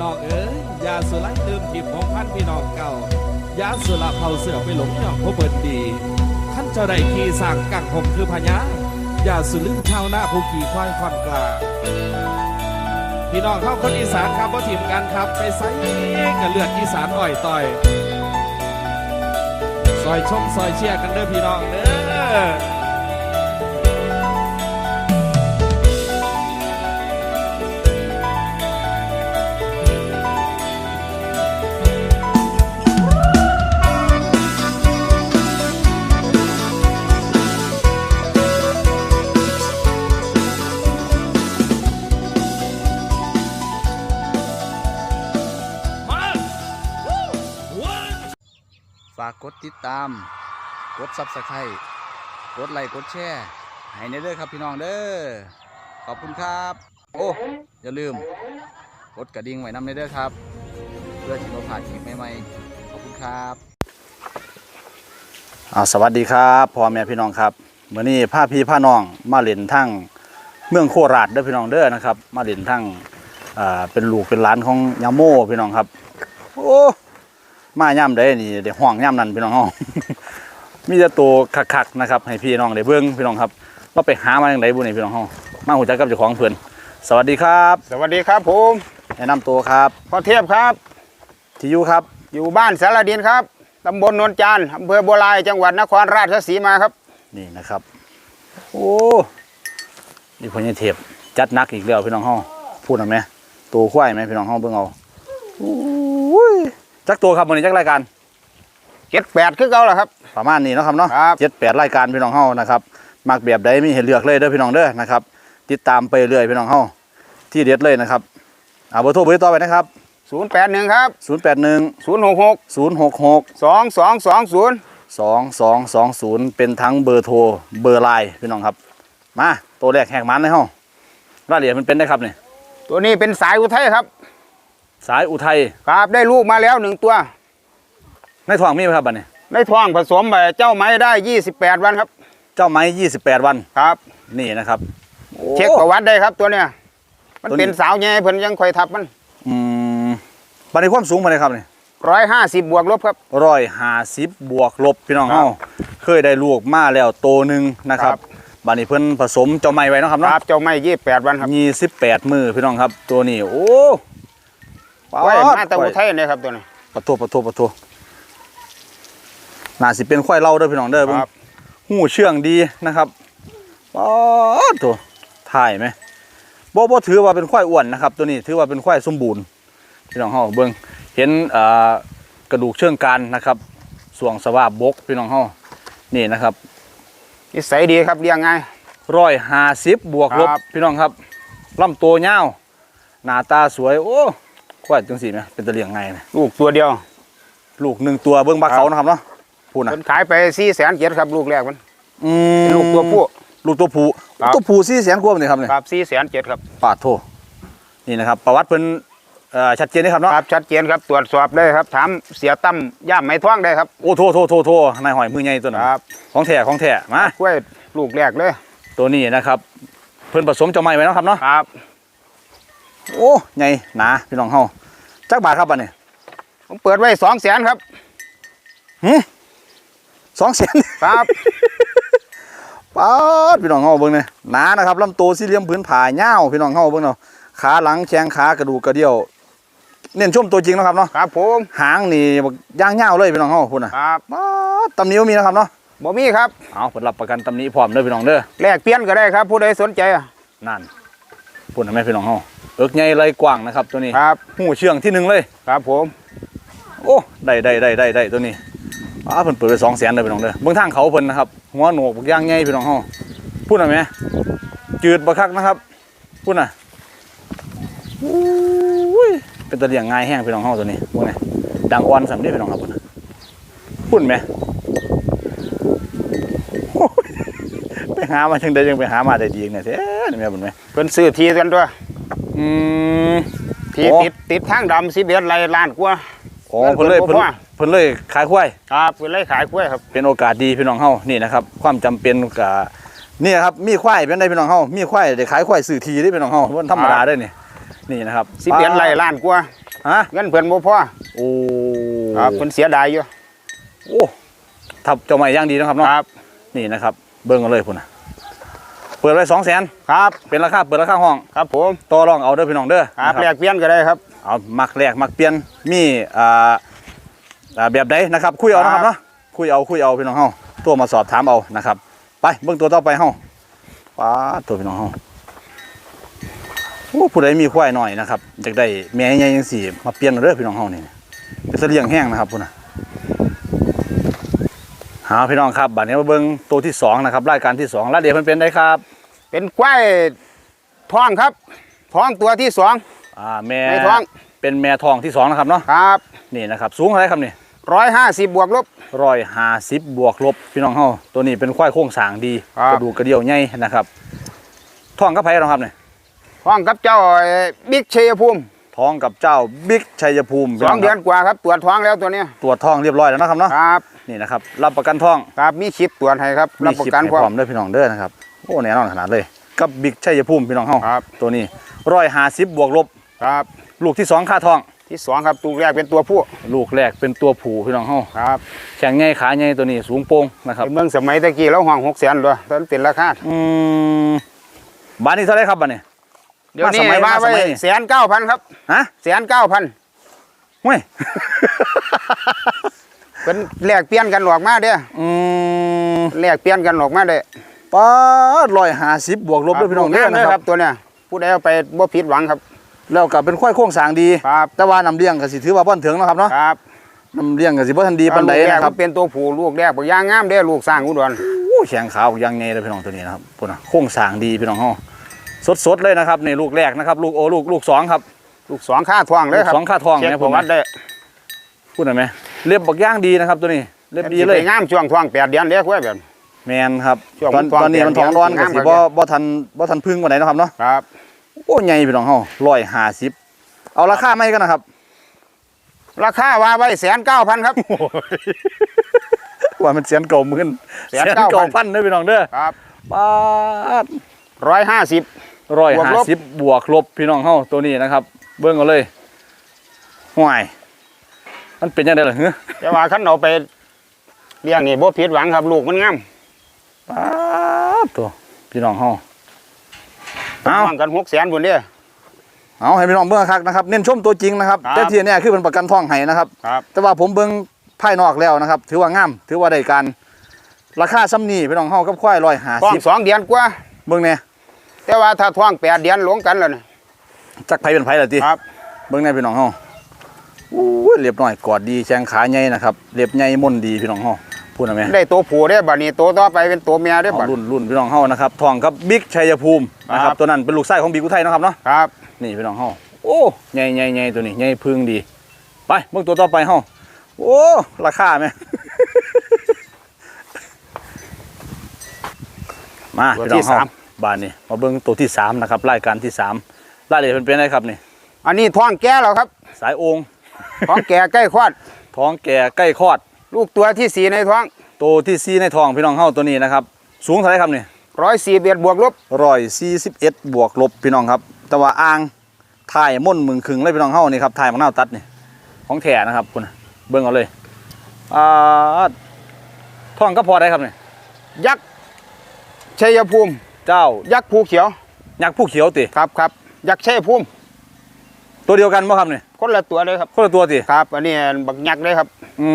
น้องเอ๋ยยาสุไลลืมทิพของพันพี่น้องเก่ายาสุระเผาเสือไปหลงย่องพบเบิดดีท่านเจ้าได้ขี่สร้างกังหมคือพญายาสุลืมชาวนาผู้ขี่ควายควันกลาพี่น้องเข้าคนอีสานครับว่าทีมกันครับไปไซกับเลือดอีสานอ่อยต่อยซอยชมซอยเชียร์กันเด้อพี่น้องเด้อากกดติดตาม กดซับสไครต์กดไลค์กดแชร์ให้ในเด้อครับพี่น้องเด้อขอบคุณครับ โอ้อย่าลืม กดกระดิ่งไว้นำในเด้อครับ เพื่อที่เราผ่านคลิปใหม่ๆขอบคุณครับสวัสดีครับพ่อแม่พี่น้องครับเมื่อนี้พาพี่พาน้องมาเล่นทั้งเมืองโคราชเด้อพี่น้องเด้อนะครับ มาเล่นทั้งอ่าเป็นลูกเป็นหลานของยาโม่พี่น้องครับ โอ้ มาย่ำได้นี่ได้ห้องย่ำนั่นพี่น้องห้องมีแต่ตัวคักๆนะครับ ให้พี่น้องได้เบิ่งพี่น้องครับว่าไปหามาอย่างไรบุญนี่พี่น้องห้องมาหูจักกับเจ้าของเพื่อนสวัสดีครับ สวัสดีครับผมแนะนำตัวครับพ่อเทพครับ ที่อยู่ครับ อยู่บ้านสารดินครับตำบลนนจานอำเภอบัวลายจังหวัดนครราชสีมาครับ นี่นะครับ โอ้นี่พญเทพจัดหนักอีกแล้วพี่น้องห้องพูดหน่อยไหมตัวควายไหมพี่น้องห้องเบิ่งเอาโอ้ย จักตัวครับวันนี้จักรายการ เจ็ดแปดคือเก่าแหละครับ ประมาณนี้เนาะครับเนาะครับ เจ็ดแปดรายการพี่น้องเฮานะครับมักแบบใดมีให้เลือกเลยเด้อพี่น้องเด้อนะครับติดตามไปเรื่อยพี่น้องเฮาที่เด็ดเลยนะครับเอาเบอร์โทรเบอร์ต่อไปนะครับศูนย์แปดหนึ่งครับ0 8 1ศูนย์หกหก0 6 6สองสองสองศูนย์2 2 2 0 เป็นทั้งเบอร์โทร เบอร์ไลน์พี่น้องครับ มาตัวแรกแหกมันเลยเฮารายละเอียดมันเป็นได้ครับเนี่ยตัวนี้เป็นสายอุทัยครับ สายอุทัยครับได้ลูกมาแล้วหนึ่งตัว ในท้องมีไหมครับบัดนี้ได้ท้องผสมไปเจ้าไม้ได้ยี่สิบแปดวันครับ เจ้าไม้28วัน ครับ นี่นะครับโอ้เช็คประวัติได้ครับตัวเนี้ย มันตัวนี้เป็นสาวแง่เพิ่นยังคอยทับมัน อืมบัดนี้ความสูงมาเลยครับนี่ร้อยห้าสิบบวกลบครับร้อยห้าสิบบวกลบพี่น้องครับเฮาเคยได้ลูกมาแล้วโตวหนึ่งนะครับครับบัดนี้เพิ่นผสมเจ้าไม้ไว้เนาะครับคเนาะรับเจ้าไม้ยี่สิบแปดวันครับยี่สิบแปดมือพี่น้องครับ ตัวนี้โอ้ ไว้มาแต่อุทัยเนี่ยครับตัวนี้ปะโทปะโทปะโทน่าสิเป็นควายเล่าเด้อพี่น้องเด้อเบิ่งครับหูเชื่องดีนะครับป๊อดตัวถ่ายไหมบ่บ่ถือว่าเป็นควายอ้วนนะครับ ตัวนี้ถือว่าเป็นควายสมบูรณ์พี่น้องเฮาเบิ่งเห็นเอ่อกระดูกเชิงกรานนะครับส่วงสวาบบกพี่น้องเฮานี่นะครับนิสัยดีครับเลี้ยงง่ายร้อยห้าสิบบวกลบครับพี่น้องครับลำตัวยาวหน้าตาสวยโอ้ ควายจังสีไหมเป็นตะเลียงไงนะลูกตัวเดียว ลูกหนึ่งตัวเบิ้งบักครับเขานะครับเนาะพูดนะมันขายไปสี่แสนเจ็ดครับ ลูกแรกมันอืมเป็นลูกตัวผู้ลูกตัวผู้ครับตัวผู้สี่แสนกว่าเลยครับเนี่ยครับสี่แสนเจ็ดครับปาดโทนี่นะครับ ประวัติเพิ่นเอ่อชัดเจนนะครับเนาะครับชัดเจนครับตรวจสอบได้ครับ ถามเสียตั้มย่ามไม้ท้องได้ครับโอ้โทโทโทโทนายหอยมือใหญ่ตัวนั้นครับของแท้ของแท้มากล้วยลูกแรกเลย ตัวนี้นะครับ เพิ่นผสมเจ้าไม้ไว้เนาะครับเนาะครับ โอ้ใหญ่หนาพี่น้องเฮาจักบาทครับบัดนี้ผมเปิดไว้สองแสนครับสองแสนครับป๊าดพี่น้องเฮาเบิ่งเนี่ยหนานะครับลำตัวสี่เหลี่ยมพื้นผายาวพี่น้องเฮาเบิ่งเนาะขาหลังแข้งขากระดูกกระเดี่ยว เน้นชมตัวจริงเนาะครับเนาะครับผมหางนี่บักย่างยาวเลยพี่น้องเฮาพุ่นน่ะครับป๊าดตำหนิบ่มีนะครับเนาะบ่มีครับเอาเพิ่นรับประกันตำหนิพร้อมเด้อพี่น้องเด้อแลกเปลี่ยนก็ได้ครับผู้ใดสนใจอะนั่นพุ่นน่ะแม่พี่น้องเฮา เอิกใหญ่ไหลกว้างนะครับตัวนี้ครับหูเชื่องที่หนึ่งเลยครับผม โอ้ได้ได้ได้ได้ได้ตัวนี้อ้าเพิ่นเปิดไป2แสนเลยพี่น้องเด้อเบิ่งทางเขาเพิ่นนะครับหัวโหนกบักย่างใหญ่พี่น้องเฮาพุ่นน่ะแม่จืดบักคักนะครับพุ่นน่ะอุ้ยเป็นตะเลียงง่ายแห้งพี่น้องเฮาตัวนี้พวกนี้ดังอ่อนสำนีพี่น้องครับพุ่นน่ะพุ่นไหมโอ้ยไปหามาจังได้ยังไปหามาได้ดีเนี่ยแท้นี่แม่บุญไหมเพิ่นซื้อทีกันตัว อืมทีโอ้ ติดติดทางดำสิบเอ็ดไรล้านกว่าอ๋อเพิ่นเลยเพิ่เพิ่นนบ่พอเพิ่นเลยขายควายครับเพิ่นเลยขายกล้วยครับเป็นโอกาสดีพี่น้องเฮานี่นะครับ ความจำเป็นกับนี่นะครับมีควายเป็นได้พี่น้องเฮามีควายได้ขายควายสื่อทีได้พี่น้องเฮาวันธรรมดาได้อนี่นี่นะครับสิบเอ็ดไรล้านกว่าโฮะเงินเพิ่นบ่พอโอ้ครับเพิ่นเสียดายอยู่โอ้ทับเจ้าใหม่ย่างดีนะครับคเนาะรับนี่นะครับ เบิ้งกันเลยพุ่นนะ เปิดไว้สองแสนครับเป็นราคาเปิดราคาห้องครับผมต่อรองเอาเด้อพี่น้องเด้อครับนะแลกเปลี่ยนก็ได้ครับเอามักแลกมักเปลี่ยนมีอ่าอ่าแบบใดนะครับ คุยเอานะครับครับเนาะคุยเอาคุยเอาพี่น้องเฮาตัวมาสอบถามเอานะครับ ไปเบิ่งตัวต่อไปเฮาป้าดตัวพี่น้องเฮาโอ้ผู้ใดมีควายหน่อยนะครับอยากได้แม่ใหญ่จังสี่มาเปลี่ยนเอาเด้อพี่น้องเฮานี่เป็นเสลียงแห้งนะครับพุ่นน่ะ หาพี่น้องครับบัดนี้มาเบิ่งตัวที่สองนะครับรายการที่สองรายละเอียดมันเป็นได้ครับ เป็นควายท้องครับท้องตัวที่สองอ่าแม่ในท้องเป็นแม่ทองที่สองนะครับเนาะครับนี่นะครับสูงเท่าไหรครับนี่ร้อยห้าสิบบวกลบร้อยห้าสิบบวกลบพี่น้องเฮาตัวนี้เป็นควายโค้งสร้างดีครับกระดูกกระเดี่ยวใหญ่นะครับท้องกับไผ่นาะครับเนี่ยท้องกับเจ้าไอ้บิ๊กชัยภูมิ ท้องกับเจ้าบิ๊กชัยภูมิสองพี่เดือนครับกว่าครับตรวจท้องแล้วตัวเนี้ยตรวจท้องเรียบร้อยแล้วนะครับเนาะครับนี่นะครับรับประกันท้องครับมีชิปตรวจให้ครับรับประกันมีคคลิปวาให้พร้อมมด้วยพี่น้องเด้อนะครับโอ้แน่นอนขนาดเลยกับบิ๊กชัยภูมิพี่น้องเฮาครับตัวนี้ร้อยห้าสิบบวกลบครับลูกที่สองค่าท้องที่สองครับตัวแรกเป็นตัวผู้ลูกแรกเป็นตัวผู้พี่น้องเฮาครับแข็งใหญ่ขาใหญ่ตัวนี้สูงโป่งนะครับเป็นเมืองสมัยตะกี้แล้วห้องหกแสนด้วยตอนเป็นราคาอืมบ้านนี้เท่าไหรครับบ้านนี้ เดี๋ยวนี้มาสมัยว่ามาสไว้มัยแสนเก้าพันครับฮะแสนเก้าพันเว้ยเป็นแลกเปลี่ยนกันออกมาเด้ออืมแลกเปลี่ยนกันออกมาเด้อป้าร้อยห้าสิบบวกลบด้วยพี่น้องเด้อเด้นะอคครัรับบตัวเนี้ยผู้ใดเอาไปบ่ผิดหวังครับแล้วก็เป็นควายโค้งสร้างดีครับแต่ว่านำเลี้ยงก็สิถือว่าบ่อนถึงเนาะครับเนาะครับนำเลี้ยงก็สิบ่ทันดีปานใดลูกแรกนะครับก็เป็นตัวผู้ลูกแรกบ่ย่างงามเด้อลูกสร้างอุดรโอ้แข็งขาวอยังไงเลยพี่น้องตัวนี้นะครับพุ่นน่ะโค้งสร้างดีพี่น้องเฮา สดๆเลยนะครับนี่ลูกแรกนะครับ ลูกโอลูกลูกสองครับลูกสองค่าทองเลยครับลูกสองค่าทองเช็คเนี่ยปผมระวัติได้พูดหน่อยไหมเรียบบักย่างดีนะครับตัวนี้เรียบดีเลยไปงามช่วงทองแปดเดือนเด้อคุยแบบ แมนครับช่วงตอนท้องตอนนี้มันแก่ท้องร้อนแก่ก็สิงามบ่ครับ บ่ทันบ่ทันพึ่งกว่าไหนนาะครับเนาะครับโอ้ใหญ่พี่น้องเฮา150เอาราคาไม่กันนะครับราคาว่าไว้แสนเก้าพันครับ ว่ามันเสียนเก่าหมื่นแสนเก้าพันพันเด้อพี่น้องเด้อครับปาดร้อยห้าสิบ ร้อยบวกห้าลบสิบบวกลบพี่น้องเฮาตัวนี้นะครับ เบิ่งเอาเลยห่วยมันเป็นยังไงล่ะเฮ้ยแต่ว่าคันเอาไปเลี้ยงนี่บ่ผิดหวังครับลูกมันงามปาดตัวพี่น้องเฮาเอาวางกันหกแสนบุญเด้อเอาให้พี่น้องเบิ่งคักนะครับ เน้นชมตัวจริงนะครับครับแต่ที่เนี่ยคือเป็นประกันท้องให้นะครับครับ แต่ว่าผมเบิ่งภายนอกแล้วนะครับ ถือว่างามถือว่าได้การราคาซ้ำนี่พี่น้องเฮากับควายร้อยห้าท้องสิบสองเดือนกว่าเบิ่งเนี่ย แต่ว่าถ้าท้องแปดเดือนหลงกันแล้วนะจักไผเป็นไผล่ะติครับ เบิ่งในพี่น้องเฮาอู้ยเรียบน้อยกอดดีแข้งขาใหญ่นะครับเรียบใหญ่ม่นดีพี่น้องเฮาพูดนะแม่ได้ตัวผู้ได้อบัดนี้ตัวต่อไปเป็นตัวเมียได้อเอาบัด รุ่นรุ่นพี่น้องเฮานะครับทองกับบิ๊กชัยภูมินะคครัรับบ ตัวนั้นเป็นลูกไส้ของบิ๊กอุทัยเนาะครับเนาะครับ นี่พี่น้องเฮาโอ้ใหญ่ใหญ่ใหญ่ตัวนี้ใหญ่พึ่งดี ไปเบิ่งตัวต่อไปเฮาโอ้ราคาแม่ มาตัวพี่น้อที่งเฮาสาม บ้านนี้มาเบิ่งตัวที่สามนะครับรายการที่สามรายละเอียดเป็นเป็นไงครับนี่อันนี้ท้องแก่แล้วครับ สายองค์ท้องแก่ใกล้คลอด ท้องแก่ใกล้คลอด ลูกตัวที่สี่ในท้อง ตัวที่ซีในทองพี่น้องเฮาตัวนี้นะครับ สูงเท่าไหรครับนี่ร้อยสี่เบียดบวกลบร้อยสี่สิบเอ็ดบวกลบพี่น้องครับ แต่ว่าอ่างถ่ายม่นมึงคึงเลยพี่น้องเฮานี่ครับถ่ายมังนาวตัดนี่ของแถนะครับคุณน่ะเบิ่งเอาเลยอ่าท้องก็พอได้ครับนี่ยักษ์ชัยภูมิ เจ้ายักษ์ภูเขียว ยักษ์ผู้เขียวติครับครับยักษ์ชัยภูมิตัวเดียวกันบ่ครับนี่คนละตัวเลยครับ คนละตัวติครับ อันนี้บักยักษ์เลยครับอื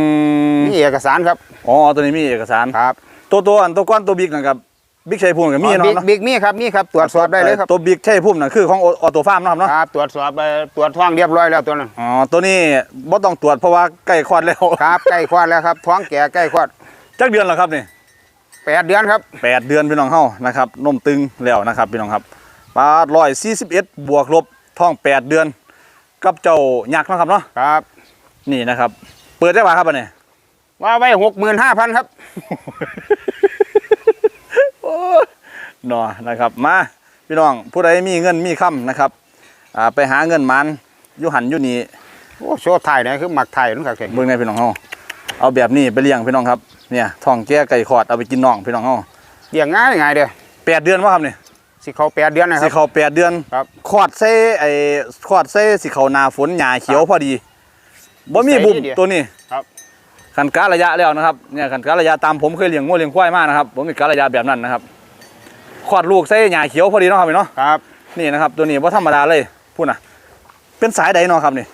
มนี่เอกสารครับอ๋อตัวนี้มีเอกสารครับตัวตัวอันตัวก้อนตัวบิ๊กนะครับบิ๊กชัยภูมิกับมีอ๋อเนาะบิ๊กเนาะบิ๊กมีครับมีครับตรวจสอบได้เลยครับตัวบิ๊กชัยภูมิน่ะคือของออโตฟาร์มเนาะครับเนาะครับตรวจสอบไปตรวจท้องเรียบร้อยแล้วตัวนั้นอ๋อตัวนี้บ่ต้องตรวจเพราะว่าใกล้คลอดแล้วครับใกล้คลอดแล้วครับท้องแก่ใกล้คลอดจักเดือนแล้วครับนี่ แปดเดือนครับแปดเดือนพี่น้องเฮานะครับนมตึงแล้วนะครับพี่น้องครับปลาร้อยสี่สิบเอ็ดบวกลบท้องแปดเดือน กับเจ้ายักษ์เนาะครับเนาะครับ นี่นะครับ เปิดได้ป่ะครับอันนี้ว่าไว้หกหมื่นห้าพันครับเนาะนะครับมาพี่น้องผู้ใดมีเงินมีค่ำนะครับอ่าไปหาเงินมันอยู่หันอยู่นี่โอ้โชว์ไทยนะคือหมักไทยนั่นครับเก่งเบิ่งในพี่น้องเฮา เอาแบบนี้ไปเลี้ยงพี่น้องครับเนี่ยท้องแก่ไก่ขอดเอาไปกินน่องพี่น้องเฮาเลี้ยงง่ายง่ายเด้อแปดเดือนวะครับนี่สิเขาแปดเดือนนะคสิรับเข้าแปดเดือนครับคลอดเซ่ไอ้คลอดเซ่สิเข้าหนาฝนหญ้าเขียวพอดีบ่มีใส่บุ่มดีเดียวตัวนี้ครับขันการระยะแล้วนะครับเนี่ยขันการระยะตามผมเคยเลี้ยงงัวเลี้ยงควายมานะครับผมมีการระยะแบบนั้นนะครับคลอดลูกเซ่หญ้าเขียวพอดีเนาะครับพี่เนาะครับนี่นะครับตัวนี้ว่าธรรมดาเลยพูดนะเป็นสายใดเนาะครับนี่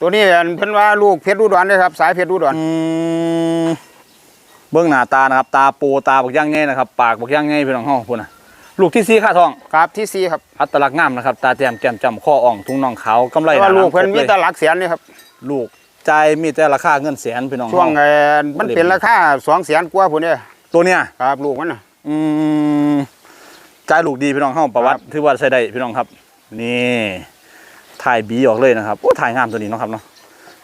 ตัวนี้อันเพิ่นว่าลูกเพชรอุดรเลยครับ สายเพชรอุดรอืมเบื้องหน้าตานะครับ ตาโปตาบักย่างไงนะครับ ปากบักย่างไงพี่น้องห้องพูดนะลูกที่ซีค่าทอง ครับที่สี่ครับอัตลักษณ์งามนะครับ ตาแจ่มแก้มจำข้ออ่องทุ่งน่องขาวกำไรแต่ว่าหลูกเพิ่นครบมีเลยแต่หลักแสนนี่ครับลูกใจมีแต่ราคาเงินแสนพี่น้องช่วงเฮาเอ่อมันเป็นราคาสองแสนกว่าพุ่นเนี่ยตัวเนี้ย ครับลูกมันน่ะ อืมใจลูกดีพี่น้องเฮาประวัติครับถือว่าใช้ได้พี่น้องครับ นี่ ถ่ายบีออกเลยนะครับโอ้ถ่ายงามตัวนี้เนาะครับเนาะ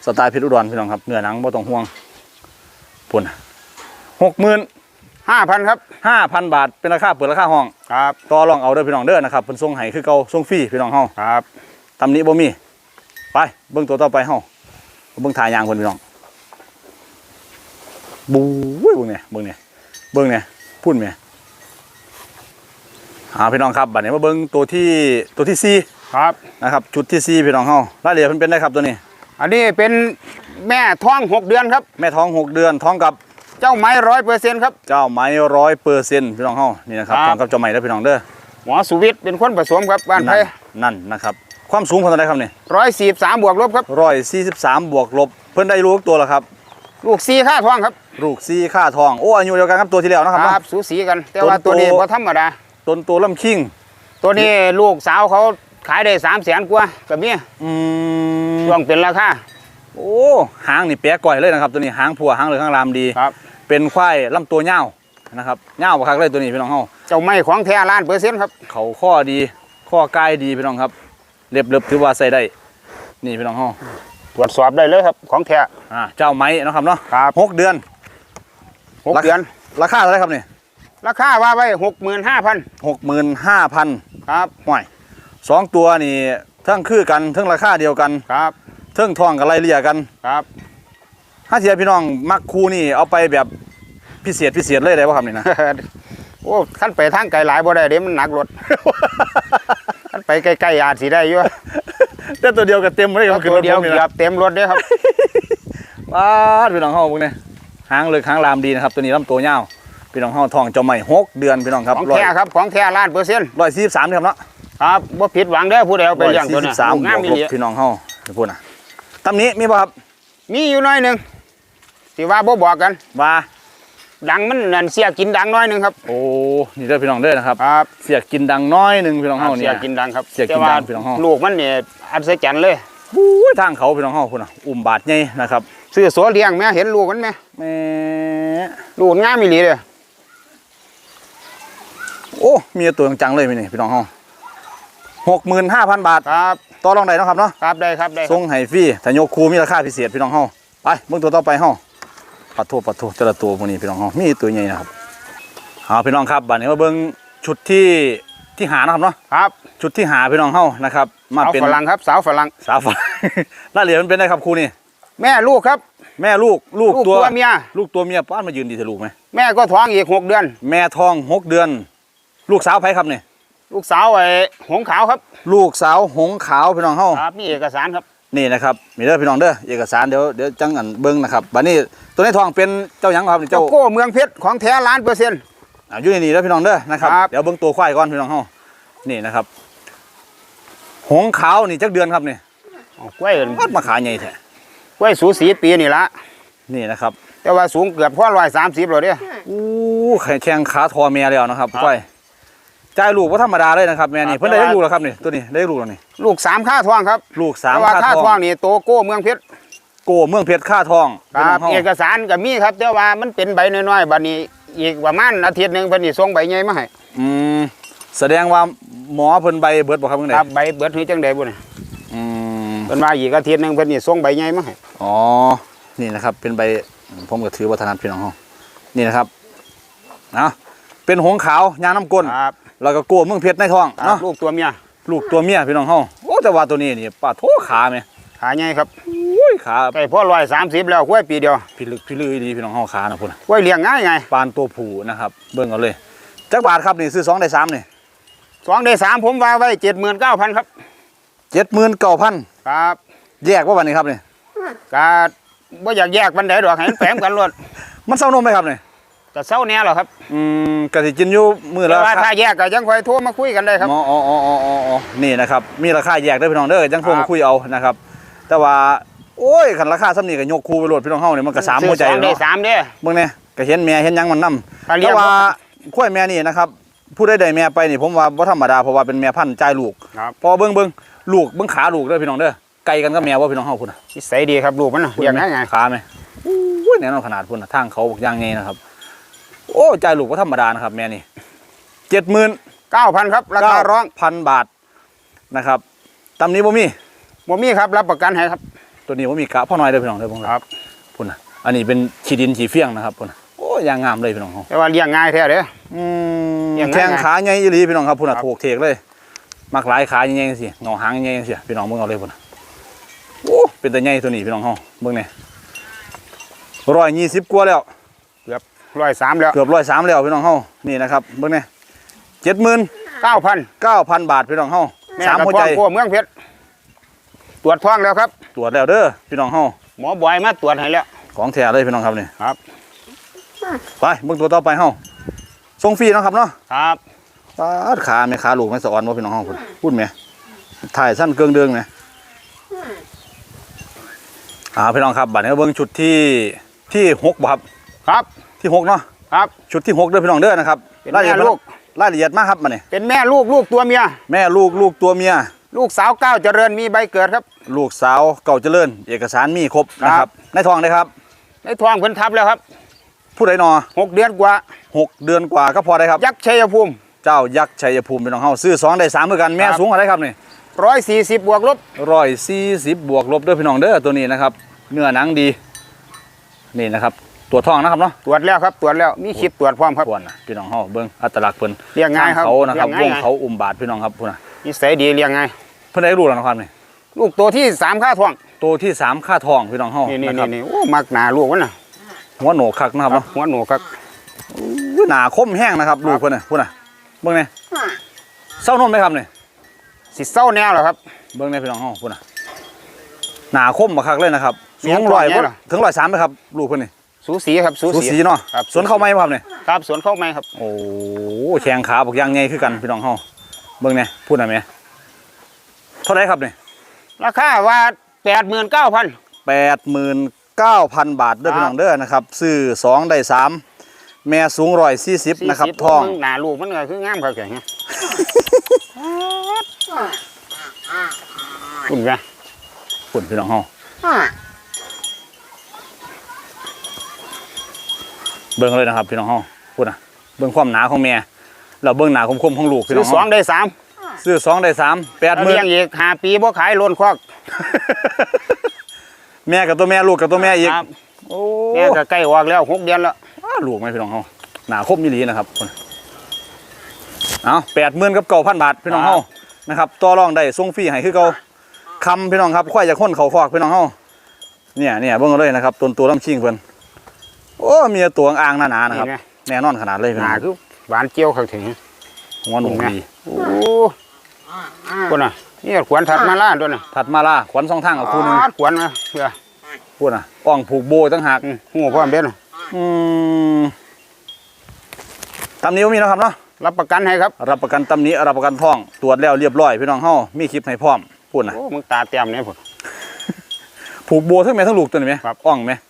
สไตล์เพชรอุดรพี่น้องครับเนื้อหนังบ่ต้องห่วงปุ่นหกหมื่นห้าพันครับห้าพันบาทเป็นราคาเปิดราคาห้องครับต่อรองเอาเด้อพี่น้องเด้อนะครับเพิ่นส่งให้คือเก่าส่งฟรีพี่น้องเฮาครับตำหนี้บ่มีไปเบิ่งตัวต่อไปเฮาเบิ่งถ่ายยางเพิ่นพี่น้องบู๊ยเบิ่งเนี่ยเบิ่งเนี่ยเบิ่งเนี่ยพุ่นแม่อ่าพี่น้องครับบัดนี้มาเบิ่งตัวที่ตัวที่สี่ ครับนะครับชุดที่สี่พี่น้องเฮารายละเอียดเพิ่นเป็นได้ครับตัวนี้ อันนี้เป็นแม่ท้องหกเดือนครับ แม่ท้องหกเดือนท้องกับเจ้าไม้ร้อยเปอร์เซ็นต์ครับเจ้าไม้ร้อยเปอร์เซ็นต์พี่น้องเฮานี่นะครับครับท้องกับเจ้าไม้เด้อพี่น้องเด้อหมอสุวิทย์เป็นคนผสมครับบ้านไผ่นั่นนั่นนะครับความสูงเพิ่นเท่าไหร่ครับนี่ร้อยสี่สามบวกลบครับร้อยสี่สิบสามบวกลบ เพิ่นได้ลูกตัวแล้วครับ ลูกสี่ค่าท้องครับ ลูกซี่ค่าทองโอ้อายุเดียวกันครับตัวที่แล้วนะครับครับ สูสีกัน แต่ว่าต้นโตตัวนี้พอธรรมดาต้นตัวลำคิงตัวนี้ลูกสาวเขา ขายได้สามแสนกว่ากับเมียอืมช่วงเป็นราคาโอ้หางนี่แปะก่อยเลยนะครับตัวนี้หางผัวหางเหลืองหางรามดี ครับ เป็นควายลำตัวเงาวนะครับเงาวบักคักเลยตัวนี้พี่น้องเฮาเจ้าไม้ของแท้ล้านเปอร์เซ็นต์ครับเขาข้อดีข้อกายดีพี่น้องครับเล็บเล็บถือว่าใส่ได้นี่พี่น้องเฮาตรวจสอบได้เลยครับของแท้อ่าเจ้าไม้เนาะครับเนาะครับหกเดือน หกราคา เดือน ราคาเท่าไหรครับนี่ราคาว่าไว้หกหมื่นห้าพันหกหมื่นห้าพันครับห่วย สองตัวนี่เทั้งคือกันเทั้งราคาเดียวกันครับเทั้งทองกับไรเลี่ยกันครับถ้าเสียพี่น้องมักคูนี่เอาไปแบบพิเศษพิเศษเลยได้ป่ะครับนี่นะโอ้ขั้นไปทางไกลหลายบ่ได้เดี๋ยวมันหนักรถขั้นไปใกล้ๆอาจสิได้อยู่แต่ตัวเดียวกับเต็มเลยครับตัวเดียวขึ้นรถผมนี่เกือนะบเต็มรถเด้อครับว้าดพี่น้องเฮาพวกนี้หางเลึกหางลามดีนะครับตัวนี้ลำตัวยาวพี่น้องเฮาทองเจ้าใหม่หกเดือนพี่น้องครับของร้อยแท้ครับของแท้ล้านเปอร์เซ็นต์ร้อยสี่สิบสามครับเนาะ ครับบ่ผิดหวังเด้อผู้ใดเอาไปร้อยเลี้ยงตัวสี่สินี้บสามลูกบงามวกมีลเหลีบพี่น้องเฮาพูดนะตำนี้มีป่ะครับ มีอยู่หน้อยหนึงสิว่าบ่บอกกันว่าดังมันนั่นเสียกินดังน้อยหนึงครับ โอ้ นี่เด้อพี่น้องเด้อนะครับครับเสียกินดังน้อยหนึ่งพี่น้องเฮาเสีเนี่ยยกินดังครับเสียกินดังพี่น้องเฮาแต่ว่าลูกมันเนี่ยอัศจรรย์เลยบู๊ยทางเขาพี่น้องเฮาคุณน่ะอุ้มบาดใหญ่นะครับซื้อโสเลี้ยงแม่เห็นลูกมันไหมแม่ลูกงามมีหลีเลยโอ้มีตัวจังๆเลยพี่นี่พี่น้องเฮา หกหมื่นห้าพันบาทครับต่อรองได้เนาะครับเนาะครับได้ครับได้ครับส่งให้ฟรีถ้ายกคูมีราคาพิเศษพี่น้องเฮาไปเบิ่งตัวต่อไปเฮาปัดโทปัดโทแต่ละตัวพวกนี้พี่น้องเฮามีตัวใหญ่นะครับเอาพี่น้องครับบัดนี้มาเบิ่งชุดที่ที่หานะครับเนาะครับชุดที่หาพี่น้องเฮานะครับ มาสาวเป็นฝรั่งครับ สาวฝรั่งสาวฝรั่งรายละเอียดมันเป็นได้ครับครูนี่แม่ลูกครับ แม่ลูกลูกลูกตัวตัวเมียลูกตัวเมียป้านมายืนดีเถอะลูกไหมแม่ก็ท้องอีกหกเดือน แม่ทองหกเดือน ลูกสาวไผครับนี่ ลูกสาวไอ้หงขาวครับลูกสาวหงขาวพี่น้องเฮาครับมีเอกสารครับนี่นะครับมีเด้อพี่น้องเด้อเอกสารเดี๋ยวเดี๋ยวจังอันเบิ่งนะครับบัดนี้ตัวนี้ทองเป็นเจ้าหยังครับนี่เจ้าเจ้าโก้เมืองเพชรของแท้ล้านเปอร์เซ็นต์อ่าอยู่ในนี่เด้อพี่น้องเด้อนะครับครับเดี๋ยวเบิ่งตัวควายก่อนพี่น้องเฮานี่นะครับ หงขาวนี่จักเดือนครับนี่กล้วยวัดมาขาใหญ่แท้กล้วยสูสีปีนี่ละนี่นะครับ แต่ว่าสูงเกือบพ่อร้อยสามสิบเลยเด้ออู้แข็งแข้งขาทอแม่แล้วนะครับครับควาย จ่ายลูกว่าธรรมดาเลยนะครับแม่นี่ครับเพิ่นได้ลูกแล้วครับนี่ตัวนี้ได้ลูกแล้วนี่ลูกสามค่าท้องครับลูกสามแต่ว่าค่าค่าทท้อองงนี่โตโก้เมืองเพชรโกเมืองเพชรค่าทองคพี่รัน้บองเฮาเอกสารก็มีครับแต่ว่ามันเป็นใบน้อยๆบัดนี้อีกประมาณอาทิตย์หนึงเพิ่นสิส่งใบใหญ่มาให้อืมแสดงว่าหมอเพิ่นใบเบิดบ่ครับเพิ่งไดครับใบเบิดหือจังได๋บุ่นอืมเพิ่นว่าอีกอาทิตย์หนึงเพิ่นสิส่งใบใหญ่มาให้อ๋อนี่นะครับเป็นใบผมก็ถือวัฒนธรรมพี่น้องเฮานี่นะครับเอาเป็นหงขาวยางน้ำก้นครับ แล้วก็โกเมืองเพชรในท้องครับเนาะลูกตัวเมียลูกตัวเมียพี่น้องเฮาโอ้แต่ว่าตัวนี้นี่ป้าโทขาไหมขาใหญ่ครับโอ้ยขาใกล้พ่อร้อยสามสิบแล้วกล้วยปีเดียวพิลึกพิลือดีพี่น้องเฮาขานะพุ่นน่ะกล้วยเลี้ยงง่ายไงปานตัวผูนะครับเบิ่งเอาเลยจักบาทครับนี่ซื้อสองได้สามนี่สองได้สามผมว่าไว้เจ็ดหมื่นเก้าพันครับเจ็ดหมื่นเก้าพันครับแยกว่าวันนี้ครับนี่ก็บ่อยากแยกบันไดดอกให้มันแฝงกันรวดมันเศร้านมไหมครับนี่ ก็เศร้าแน่หรอครับอืมกะสิกินอยู่มือแต่ละว่าถ้าแยกก็ยังค่อยโทรมาคุยกันได้ครับอ๋ออ๋ออ๋ออ๋ออ๋ออ๋อนี่นะครับมีราคาแยกเด้อพี่น้องเด้อจังโทรครัมาบคุยเอานะครับ แต่ว่าโอ้ยคันราคาซ้ำนี่ก็ยกคูไปโลดพี่น้องเฮานี่มันก็สามหัวใจซื้อสองได้เนาะสามเด้อ เบิ่งเนี่ยก็เห็นแม่เห็นหยังมันนํถ้าเลี้แต่ยงว่าข้อยแม่นี่นะครับผู้ใดได้แม่ไปนี่ผมว่าบ่ธรรมดาเพราะว่าเป็นแม่พันธุ์จ่ายลูกครับพอเบิ่งเบิ่งลูกเบิ่งขาลูกเด้อพี่น้องเด้อไกลกันกับแม่ว่าพี่น้องเฮาพุ่นน่ะ นิสัยดีครับลูกมันน่ะเลี้ยงง่ายไงขาไหมอุ้ยแน่นอนขนาดพุ่นน่ะทางเขาบอกอย่างไงนะครับ โอ้จ่ายลูกบ่ธรรมดานะครับ แม่นี่70,000เก้าพันครับ ราคาร้องพันบาทนะครับตำนี้บ่มีบ่มีครับ รับประกันให้ครับ ตัวนี้บ่มีกะพ่อน้อยเด้อพี่น้องเด้อผมครับพุ่นน่ะอันนี้เป็นขี้ดินขี้เฟี้ยงนะครับพุ่นน่ะโอ้ยางงามเลยพี่น้องเฮาแต่ว่าเลี้ยงง่ายแท้เด้ออืมอย่างนั้นแข้งขาใหญ่อีหลีพี่น้องครับพุ่นน่ะครับโถกเทกเลยมักหลายขาใหญ่ๆจังซี่เงาหางใหญ่ๆจังซี่พี่น้องเบิ่งเอาเลยพุ่นน่ะโอ้เป็นตาใหญ่ตัวนี้พี่น้องเฮาเบิ่งนี่120กว่าแล้ว ร้อยสามแล้วเกือบ103แล้วพี่น้องเฮานี่นะครับเบิ่งนี่79,000เก้าพันบาทพี่น้องเฮาแม่สามกับหัวพ่ใจอพวกเมืองเพชรตรวจท้องแล้วครับ ตรวจแล้วเด้อพี่น้องเฮาหมอบอยมาตรวจให้แล้ว ของแท้เลยพี่น้องครับนี่ครับ ไปเบิ่งตัวต่อไปเฮาส่งฟรีเนาะครับเนาะครับปาดขาแม่ขาลูกแม่สะออนบ่พี่น้องเฮาพุ่นพูดแม่ถ่ายสั้นเกิงเดืองแม่อ่าพี่น้องครับบัดนี้เบิ่งชุดที่ที่หกบ่ครับครับ ที่หกเนาะครับ ชุดที่หกเด้อพี่น้องเด้อนะครับเป็นรายละเอียดแม่ลูก รายละเอียดมากครับบัดนี้เป็นแม่ลูกลูกตัวเมีย แม่ลูกลูกตัวเมีย ลูกสาวเก้าวเจริญมีใบเกิดครับ ลูกสาวเก่าเจริญ เอกสารมีครบนะคครัรับ บในท้องได้ครับ ในท้องเพิ่นทับแล้วครับผู้ใดนอหกเดือนกว่าหกเดือนกว่าก็พอได้ครับ ยักษ์ชัยภูมิเจ้ายักษ์ชัยภูมิพี่น้องเฮาซื้อสองได้สามเหมือนกันแม่ครับสูงเท่าไหรครับนี่ร้อยสี่สิบบวกลบร้อยสี่สิบบวกลบเด้อพี่น้องเด้อตัวนี้นะครับ เนื้อหนังดี นี่นะครับ ตัวทองนะครับเนาะตรวจแล้วครับตรวจแล้วมีคลิปตรวจพร้อมครับ ควรนะพี่น้องเฮาเบิ่งอัตลักษณ์เพิ่นเรียกง่ายครับทเขานะครับเรีวยกงง่าย เขาอุ้มบาทพี่น้องครับพุ่นน่ะนิสัยดีเลี้ยงง่ายเพิ่นได้รู้แล้วนะครับนี่ลูกตัวที่สามค่าท้องตัวที่สามค่าทองพี่น้องเฮานี่นี่นะครับนี่โอ้มักหนาลูกมันน่ะหัวโหนกคักนะครับเนาะหัวหนูครับ อุ้ยหนาคมแห้งนะครับลูกเพิ่นน่ะพุ่นน่ะเบิ่งนี่เศร้านมไหมครับนี่สิเศร้าแนวเหรอครับ เบิ่งนี่พี่น้องเฮาพุ่นน่ะหนาคมบักคักเลยนะครับเมีสูยงนร้อยตัวใหญ่เหรอ ถึงร้อยสามไหมครับลูกเพิ่นนี่ สูสีครับสูสูสีสีเนาะครับสวนเข้าไหมครับนี่ครับสวนเข้าไหมครับโอ้แข้งขาบักอยางใหญ่คือกันพี่น้องเฮาเบิ่งนี่พูดหน่อยแม่เท่าไหร่ครับนี่ราคาว่าแปดหมื่นเก้าพันแปดหมื่นเก้าพันบาทเด้อครับพี่น้องเด้อนะครับซื้อสองได้สามแม่สูงร้อยสี่สิบนะครับทองหนาลูกมันก็คืองามครับแกเงี้ยคุณไงคุณพี่น้องเฮา เบิ่งเลยนะครับพี่น้องเฮาพูดนะเบิ่งความหนาของแม่เราเบิ่งหนาคมๆของลูกพี่ซื้น้อองสองเฮาได้สามซื้อสองได้สามแปดหมื่นเลี้ยงอีกห้าปีบ่ขายโลนคอกแม่กับตัวแม่ลูกกับตัวแม่อีกครับโอ้แม่ก็ใกล้ออกแล้วหกเดือนแล้วอ้าลูกไหมพี่น้องเฮาหนาคมยี่หลีนะครับพุ่นเอาแปดหมื่นกับเก้าพันบาทพี่น้องเฮานะครับต่อรองได้ส่งฟรีให้คือเก่าคำพี่น้องครับค่อยจะค้นเขาคอกพี่น้องเฮาเนี่ยเนี่ยเบิ่งเอาเลยนะครับตัวตัวลำชิงเพิ่น โอ้มีตัวอ่างๆหนาๆนะครับ นี่ไง แน่นอนขนาดเลยพี่หน้นาองคือหวานเจียวเขาถึง หัวหนูดีโอ้คนน่ะนี่ขวนถัดมาล่าด้วยน่ะถัดมาล่ะขวัญสองทางกับคู่หนึงขวนมาเพื่อพูดน่ะอ่องผูกโบตั้งหากอืมหูพร้อมเด้อน่ะอืมตำหนี้มีนะครับเนาะรับประกันให้ครับ รับประกันตำหนี้รับประกันท่องตรวจแล้วเรียบร้อยพี่น้องเฮามีคลิปให้พร้อมพูดน่ะโอ้มึงตาเต็มเนี่ยพุ่นผูกโบทั้งแม่ทั้งลูกตัวนี้ไหมครับ อ่องไหมโ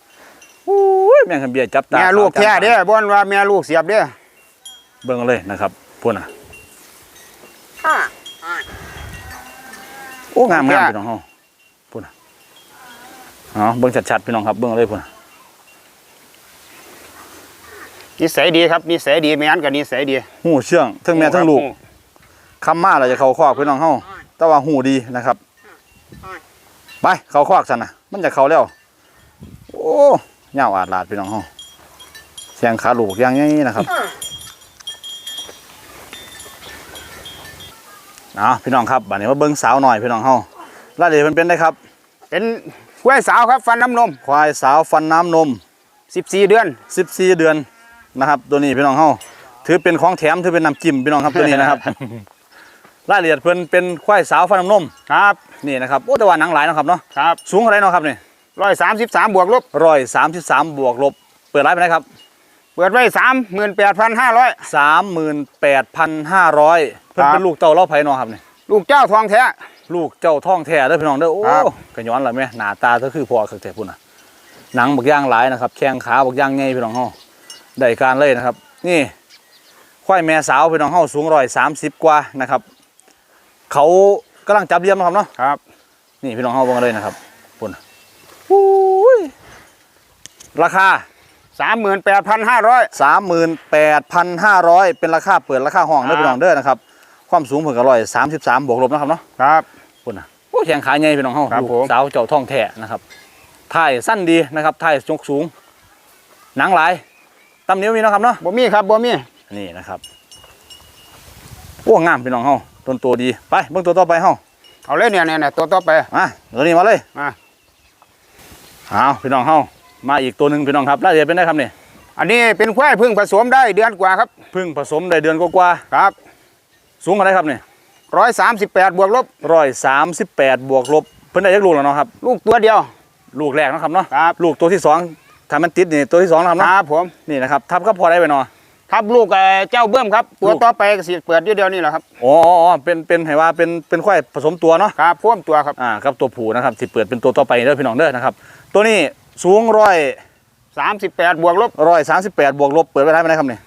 อ้ยแม่งคันเบียร์จับตาแม่ลูกแท้เด้อบ่นว่าแม่ลูกเสียบเด้อเบิ่งเอาเลยนะครับพูดน่ะโอ้งามงามพี่น้องเฮาพูดน่ะอ๋อเบิ่งชัดๆพี่น้องครับเบิ่งเอาเลยพูดน่ะนิสัยดีครับนิสัยดีแม่นกับนิสัยดีหูเชื่องทั้งแม่ทั้งลูกคำมาเราจะเข้าคอกพี่น้องเฮาแต่ว่าหูดีนะครับ ไปเข้าคอกสันนะมันจะเข้าแล้ว โอ้ เงาวอาดลาดพี่น้องเฮาเสียงขาลูกอย่างนี้นะครับเอาพี่น้องครับบัดนี้มาเบิ้งสาวหน่อยพี่น้องเฮารายละเอียดมันเป็นได้ครับ เป็นกล้วยสาวครับฟันน้ำนม ควายสาวฟันน้ำนม 14 เดือน 14 เดือนนะครับ ตัวนี้พี่น้องเฮาถือเป็นของแถมถือเป็นน้ำจิ้มพี่น้องครับตัวนี้นะครับรายละเอียดเพิ่นเป็นควายสาวฟันน้ำนมครับนี่นะครับโอ้แต่ว่าหนังหลายเนาะครับเนาะครับสูงเท่าไหรเนาะครับนี่ ร้อยสามสิบสามบวกลบร้อยสามสิบสามบวกลบ เปิดร้านไปไหนครับเปิดไว้สามหมื่นแปดพันห้าร้อยสามหมื่นแปดพันห้าร้อยเพิ่นครับเป็นลูกเต่าเล่าไผ่เนาะครับนี่ลูกเจ้าทองแท้ ลูกเจ้าท่องแท้เด้อพี่น้องเด้อโอ้ครับกระย้อนละแม่หน้าตาก็คือพอคักแต่พุ่นน่ะหนังบักย่างหลายนะครับ แข้งขาบักย่างไงพี่น้องเฮาได้การเลยนะครับ นี่ควายแม่สาวพี่น้องเฮาสูงร้อยสามสิบกว่านะครับ เขากำลังจับเลี้ยมนะครับเนาะครับ นี่พี่น้องเฮาเบิ่งกันเลยนะครับพุ่นน่ะอุ้ย ราคาสามหมื่นแปดพันห้าร้อยสามหมื่นแปดพันห้าร้อยเป็นราคาเปิดราคาห้องเด้อครับพี่น้องเด้อนะครับ ความสูงเพิ่นก็ร้อยสามสิบสามบวกลบนะครับเนาะครับพุ่นน่ะโอ้แข่งขาใหญ่พี่น้องเฮาครับลูกผมสาวเจ้าท่องแท้นะครับถ่ายสั้นดีนะครับถ่ายจกสูง หนังหลายตำเหนิ้วมีเนาะครับเนาะบ่มีครับบ่มีนี่นะครับโอ้งามพี่น้องเฮาต้นตัวดีไปเบิ่งตัวต่อไปเฮาเอาเลยเนี่ยเนี่ยเนี่ยตัวต่อไปมาตัวนี้มาเลยมา เอาพี่น้องเฮามาอีกตัวหนึ่งพี่น้องครับรายละเอียดเป็นได้ครับนี่อันนี้เป็นควายเพึ่งผสมได้เดือนกว่าครับเพิ่งผสมได้เดือนกว่าครับๆสูงเท่าไหรครับนี่ร้อยสามสิบแปดบวกลบร้อยสามสิบแปดบวกลบเพิ่นได้ยักลูกแล้วเนาะครับ ลูกตัวเดียว ลูกแรกเนาะครับเนาะครับลูกตัวที่สองถ้ามันติดนี่ตัวที่สองนะครับคเนาะรับผมนี่นะครับทับก็พอได้ไปเนาะครับลูกเอ่อเจ้าเบิ้มครับตัวลูกต่อไปก็สิเปิดอยู่เดียวนี่แหละครับอ๋ออ๋ออ๋อเป็นเป็นให้ว่าเป็นเป็นควายผสมตัวเนาะครับพ่วมตัวครับอ่าครับตัวผู้นะครับที่เปิดเป็นตัวต่อไปเด้อพี่น้องเด้อนะครับ ตัวนี้สูงร้อยสามสิบแปดบวกลบร้อยสามสิบแปดบวกลบเปิดไว้ได้ไหมครับนี่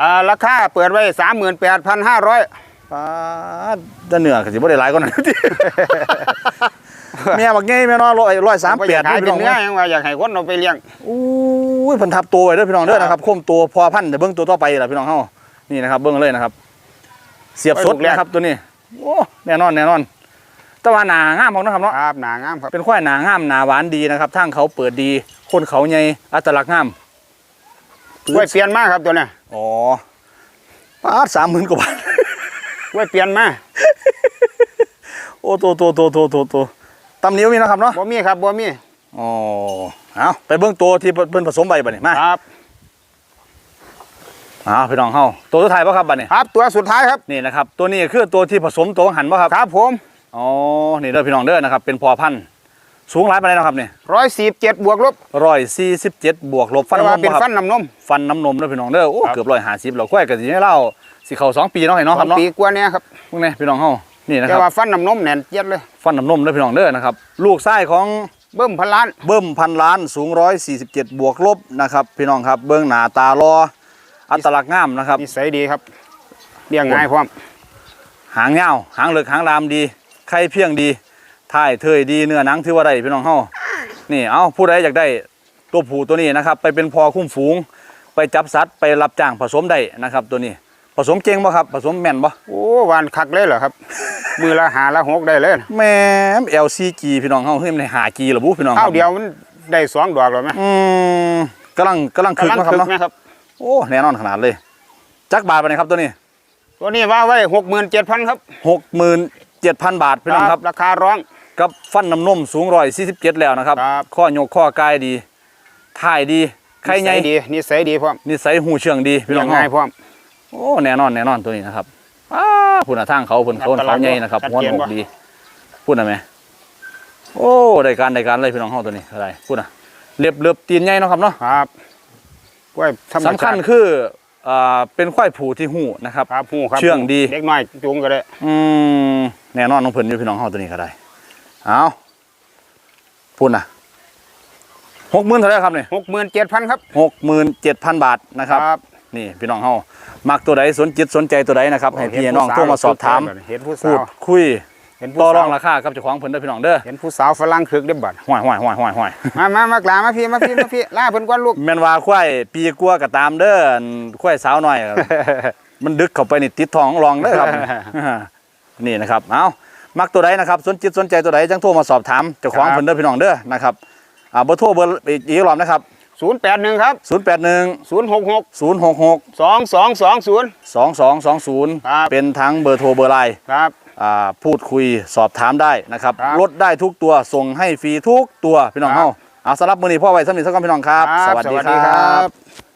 อ่าราคาเปิดไว้สามหมื่นแปดพันห้าร้อยป้าดจะเหนือก็สิบ่ได้หลายกว่านั้นเมียบักไงแม่เนาะร้อยร้อยสามแปดขายพี่เป็น้นองเนื้อยังว่าอยากให้คนเอาไปเลี้ยงอู้ยเพิ่นทับตัวไว้เด้อพี่น้องเด้อนะครับโค้มตัวพอพันธุ์เดี๋ยวเบิ่งตัวต่อไปล่ะพี่น้องเฮานี่นะครับเบิ่งเลยนะครับ เสียบสดนะครับตัวนี้โอ้แน่นอนแน่นอน แต่ว่าหนางามของนะครับเนาะครับหนางามครับเป็นควายหนางามหนาหวานดีนะครับทางเขาเปิดดี คนเขาใหญ่อัตลักษณ์งามกล้วยเปลี่ยนมากครับตัวเนี้ยอ๋อป้าสามหมื่นกว่าบาทกล้วยเปลี่ยนมาโอ้โตโตโตโตโตโตตำนิ้วมีนะครับเนาะบ่มีครับบ่มีอ๋อเอาไปเบิ่งตัวที่เพิ่นผสมใบบัดนี้มาครับเอาพี่น้องเฮาตัวสุดท้ายป่ะครับบัดนี้ครับ ตัวสุดท้ายครับนี่นะครับตัวนี้คือตัวที่ผสมตัวหันป่ะครับครับผม อ๋อ นี่เด้อพี่น้องเด้อนะครับ เป็นพอพันธุ์สูงหลายปานใดเนาะครับนี่ร้อยสี่เจ็ดบวกลบร้อยสี่สิบเจ็ดบวกลบฟันแต่น้ำนว่ามเป็นบ่ครับ ฟันน้ำนม ฟันน้ำนมเด้อพี่น้องเด้อ โอ้ครับ เกือบร้อยห้าสิบเราค่อยกันสิให้เล่าสิเข้าสองปีเนาะให้น้องครับสเนาะปีกว่าเนี้ครับพวกนี้พี่น้องเฮานี่นะคแต่รับ ว่าฟันน้ำนมแน่นเจ็ดเลย ฟันน้ำนมเด้อพี่น้องเด้อนะครับ ลูกไส้ของ เบิ้มพันล้าน เบิ้มพันล้านสูงร้อยสี่สิบเจ็ดบวกลบนะครับ พี่น้องครับเบื้องหน้าตารอ อัตลักษณ์งามนะครับ นิสัยดีครับเลี้ยงง่ายพร้อมหางยาวหางเหลือกหางลามดี ไข่เพียงดีท่ายเทยดีเนื้อหนังถือว่าได้พี่น้องเฮานี่เอาผู้ใดอยากได้ตัวผู้ตัวนี้นะครับ ไปเป็นพอคุ้มฝูง ไปจับสัตว์ไปรับจ้างผสมได้นะครับ ตัวนี้ผสมเก่งบ่ครับผสมแม่นบ่โอ้หวานคักเลยเหรอครับ มือละหาละหกได้เลยแม่ม LCG พี่น้องเฮาเฮ้ยมันได้หากีหรือบุพี่น้องคข้ารัวเดียวมันได้สองดอกแล้วไหมอืมกำลังกำลังคึกกำลังเนาะครัคึบกเนาะนะครับโอ้แน่นอนขนาดเลยจักบาทไปไหนครับตัวนี้ ตัวนี้ว่าไว้หกหมื่นเจ็ดพันครับ 67,000บาทพี่น้องครับ ราคาร้องกับฟันน้ำนมสูงร้อยสี่สิบเจ็ดแล้วนะครับ ครับ ข้อยกข้อกายดีถ่ายดีไข่ใหญ่นิสัยดีนิสัยดีพร้อมนิสัยหูเชื่องดีพี่เลี้น้ยองงง่ายเฮาพร้อม โอ้แน่นอนแน่นอนตัวนี้นะครับอ้าพุ่นน่ะทางเขาพุ่นเขาอัตลัเขากษณ์ใหญ่นะครับชัดหัวเจนหนกวะดีพุ่นน่ะแม่โอ้ได้การได้การเลยพี่น้องเฮาตัวนี้อะไรพุ่นน่ะเล็บเล็บตีนใหญ่เนาะครับเนาะ ครับกล้วยธรรมสำคัญชาติคือ อ่าเป็นควายผูที่หูนะครับ ครับหูครับเชื่องดี เล็กน้อยจูงก็ได้อืมแน่นอนน้องเพิ่นอยู่พี่น้องเฮาตัวนี้ก็ได้เอาพุ่นน่ะหกหมื่นเท่าไหร่ครับเนี่ยหกหมื่นเจ็ดพันครับ หกหมื่นเจ็ดพันบาทนะครับ นี่พี่น้องเฮามักตัวใดสนจิตสนใจตัวใดนะครับให้พี่น้องโทรมาสอบถามเห็นผู้พูสาดวคุย เห็นผู้ต่อรสาอวงราคากับเจ้าของเพิ่นเด้อพี่น้องเด้อเห็นผู้สาวฝรั่งคึกได้บัดห่วยห่วยห่วยห่วยห่วยมามามากลามาพี่มาพี่มาพี่ล่าเพิ่นกวนลูก แม่นว่าควายปีกลัวก็ตามเด้ออันควายสาวน้อย มันดึกเข้าไปนี่ติดท้องรองเด้อครับ นี่นะครับ เอามักตัวใดนะครับ สนจิตสนใจตัวใดจังโทรมาสอบถามเจ้าของครับ เพิ่นเด้อพี่น้องเด้อนะครับ อ่าเบอร์โทรเบอร์อีกอีกรอบนะครับศูนย์แปดหนึ่งครับ 081ศูนย์หกหก066สองสองสองศูนย์2220 ครับ เป็นทั้งเบอร์โทรเบอร์ไลน์ ครับอ่า พูดคุยสอบถามได้นะครับครับลดได้ทุกตัวส่งให้ฟรีทุกตัวพี่น้องครับเฮาเอาสำหรับมือนี้พ่อไว้สำหรับสักคนพี่น้องครับครับสวัสดีสวัสดีคครัรับบ